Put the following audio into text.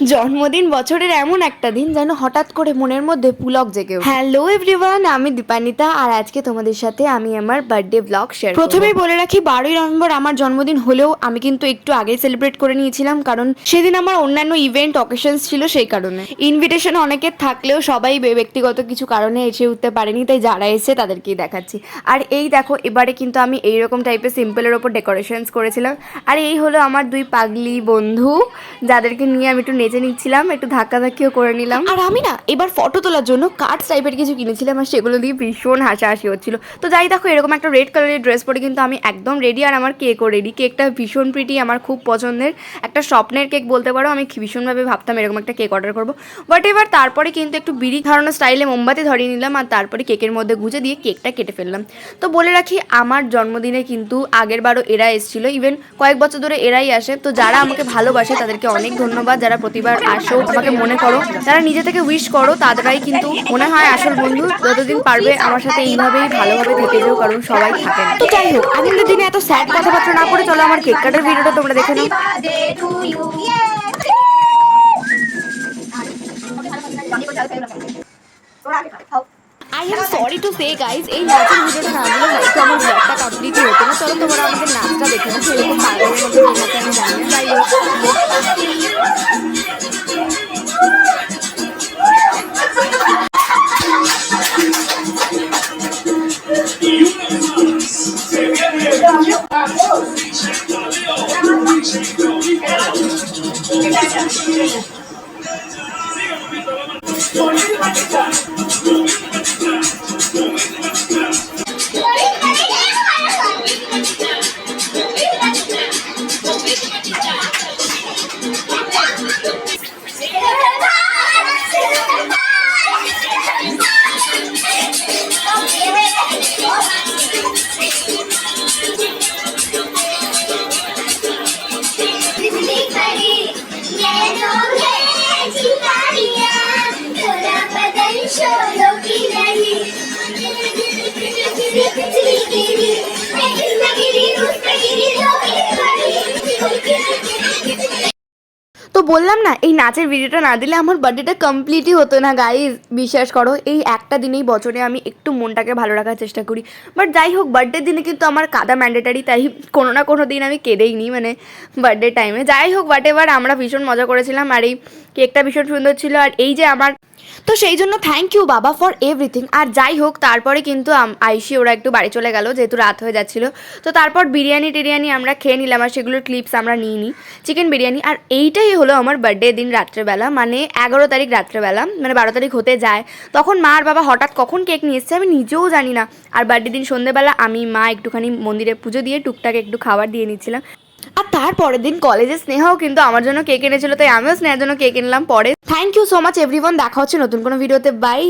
জন্মদিন বছরের এমন একটা দিন যেন হঠাৎ করে মনের মধ্যে পুলক জেগে হ্যালো এভরিওয়ান আমি দীপানিতা আর আজকে তোমাদের সাথে আমি আমার বার্থডে ব্লগ শেয়ার প্রথমেই বলে রাখি বারোই নভেম্বর আমার জন্মদিন হলেও আমি কিন্তু একটু আগেই সেলিব্রেট করে নিয়েছিলাম কারণ সেদিন আমার অন্যান্য ইভেন্ট অকেশনস ছিল সেই কারণে। ইনভিটেশন অনেকের থাকলেও সবাই ব্যক্তিগত কিছু কারণে এসে উঠতে পারেনি তাই যারা এসে তাদেরকেই দেখাচ্ছি। আর এই দেখো এবারে কিন্তু আমি এইরকম টাইপের সিম্পলের ওপর ডেকোরেশনস করেছিলাম। আর এই হলো আমার দুই পাগলি বন্ধু যাদেরকে নিয়ে আমি একটু নেচে নিচ্ছিলাম, একটু ধাক্কাধাক্কিও করে নিলাম। আর আমি না, এবার ফটো তোলার জন্য কার্ডস টাইপের কিছু কিনেছিলাম আর সেগুলো দিয়ে ভীষণ হাসাহাসি হচ্ছিল। তো যাই দেখো, এরকম একটা রেড কালারের ড্রেস পরে কিন্তু আমি একদম রেডি আর আমার কেকও রেডি কেকটা ভীষণ প্রিটি আমার খুব পছন্দের। একটা স্বপ্নের কেক বলতে পারো, আমি ভীষণভাবে ভাবতাম এরকম একটা কেক অর্ডার করব। বাট এবার তারপরে কিন্তু একটু বিড়ি ধরানো স্টাইলে মোমবাতি ধরিয়ে নিলাম আর তারপরে কেকের মধ্যে গুঁজে দিয়ে কেকটা কেটে ফেললাম। তো বলে রাখি, আমার জন্মদিনে কিন্তু আগের বারও এরা এসেছিল। ইভেন কয়েক বছর ধরে এরাই আসে। তো যারা আমাকে ভালোবাসে, তাদেরকে অনেক ধন্যবাদ। যারা প্রতিবার আসো আমাকে মনে করো। যারা নিজে থেকে উইশ করো তাদেরাই কিন্তু মনে হয় আসল বন্ধু যতদিন পারবে আমার সাথে এইভাবেই ভালোভাবে থেকে যেও, কারণ সবাই থাকে না। যাই হোক আনন্দের দিনে এত স্যাড কথাবার্তা না করে চলো আমার কেক কাটার ভিডিওটা তোমরা দেখে নাও. I am sorry to say guys এই নাচের ভিডিওটা না দিলে আমার ব্লগটা কমপ্লিটই হতো না। চলো তোমরা আমাদের নাচটা দেখে নাও, সেরকম পাগলের আমি জানি না, যাই হোক। Thank you. তো বললাম না, এই নাচের ভিডিওটা না দিলে আমার বার্থডেটা কমপ্লিটই হতো না গাইজ বিশ্বাস করো, এই একটা দিনেই বছরে আমি একটু মনটাকে ভালো রাখার চেষ্টা করি। বাট যাই হোক বার্থডের দিনে কিন্তু আমার কাদা ম্যান্ডেটারি তাই কোনো না কোনো দিন আমি কেঁদেই নি মানে বার্থডে টাইমে যাই হোক বাট এবার আমরা ভীষণ মজা করেছিলাম, আর এই কেকটা ভীষণ সুন্দর ছিল। আর এই যে আমার তো সেই জন্য থ্যাংক ইউ বাবা ফর এভরিথিং আর যাই হোক, তারপরে কিন্তু আইসি ওরা একটু বাড়ি চলে গেল, যেহেতু রাত হয়ে যাচ্ছিল। তো তারপর বিরিয়ানি টিরিয়ানি আমরা খেয়ে নিলাম আর সেগুলোর ক্লিপস আমরা নিই নিই। চিকেন বিরিয়ানি, আর এইটাই হলো আমার বার্থডে দিন রাত্রেবেলা। মানে এগারো তারিখ রাত্রেবেলা মানে বারো তারিখ হতে যায়। তখন মা আর বাবা হঠাৎ কখন কেক নিয়ে এসছে আমি নিজেও জানি না। আর বার্থডে দিন সন্ধেবেলা আমি মা একটুখানি মন্দিরে পুজো দিয়ে টুকটাক একটু খাবার দিয়ে নিচ্ছিলাম। আর তারপরের দিন কলেজে স্নেহাও কিন্তু আমার জন্য কেক এনেছিল, তাই আমিও স্নেহার জন্য কেক কিনলাম পরে thank you so much everyone দেখা হচ্ছে নতুন কোনো ভিডিওতে বাই